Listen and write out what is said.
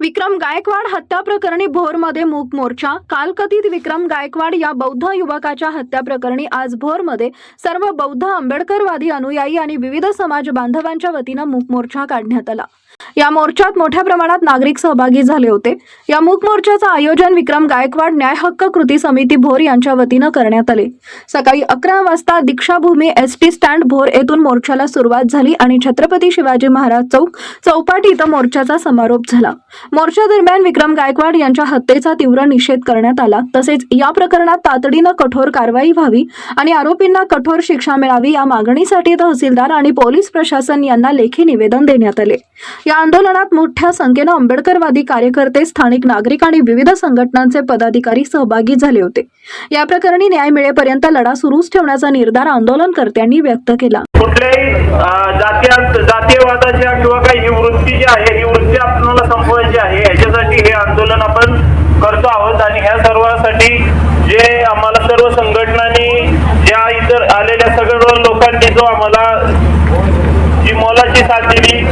विक्रम गायकवाड हत्या प्रकरणी भोरमध्ये मूक मोर्चा. कालकथित विक्रम गायकवाड या बौद्ध युवकाच्या हत्या प्रकरणी आज भोरमध्ये सर्व बौद्ध आंबेडकरवादी अनुयायी आणि विविध समाज बांधवांच्या वतीनं मूक मोर्चा काढण्यात आला. या मोर्चात मोठ्या प्रमाणात नागरिक सहभागी झाले होते. या मूक मोर्चाचं आयोजन विक्रम गायकवाड न्याय हक्क कृती समिती भोर यांच्या वतीनं करण्यात आले. सकाळी अकरा वाजता Deekshabhoomi S T stand Bhor येथून मोर्चाला सुरुवात झाली आणि छत्रपती शिवाजी महाराज चौक चौपाटी इथं मोर्चाचा समारोप झाला. मोर्चा दरम्यान विक्रम गायकवाड यांच्या हत्येचा तीव्र निषेध करण्यात आला. तसेच या प्रकरणात तातडीनं कठोर कारवाई व्हावी आणि आरोपींना कठोर शिक्षा मिळावी या मागणीसाठी तहसीलदार आणि पोलीस प्रशासन यांना लेखी निवेदन देण्यात आले. या आंदोलनात मोठ्या संख्येनं आंबेडकरवादी कार्यकर्ते स्थानिक नागरिक आणि विविध संघटनांचे पदाधिकारी सहभागी झाले होते. या प्रकरणी न्याय मिळेपर्यंत लढा सुरूच ठेवण्याचा निर्धार आंदोलनकर्त्यांनी व्यक्त केला. कुठल्याही जातीयवादाच्या किंवा काही ही वृत्ती जी आहे ही वृत्ती आपल्याला संपवायची आहे याच्यासाठी हे आंदोलन आपण करतो आहोत आणि ह्या सर्वांसाठी जे आम्हाला सर्व संघटनांनी ज्या इतर आलेल्या सगळ्या लोकांनी जो आम्हाला जी मोलाची साथ दिली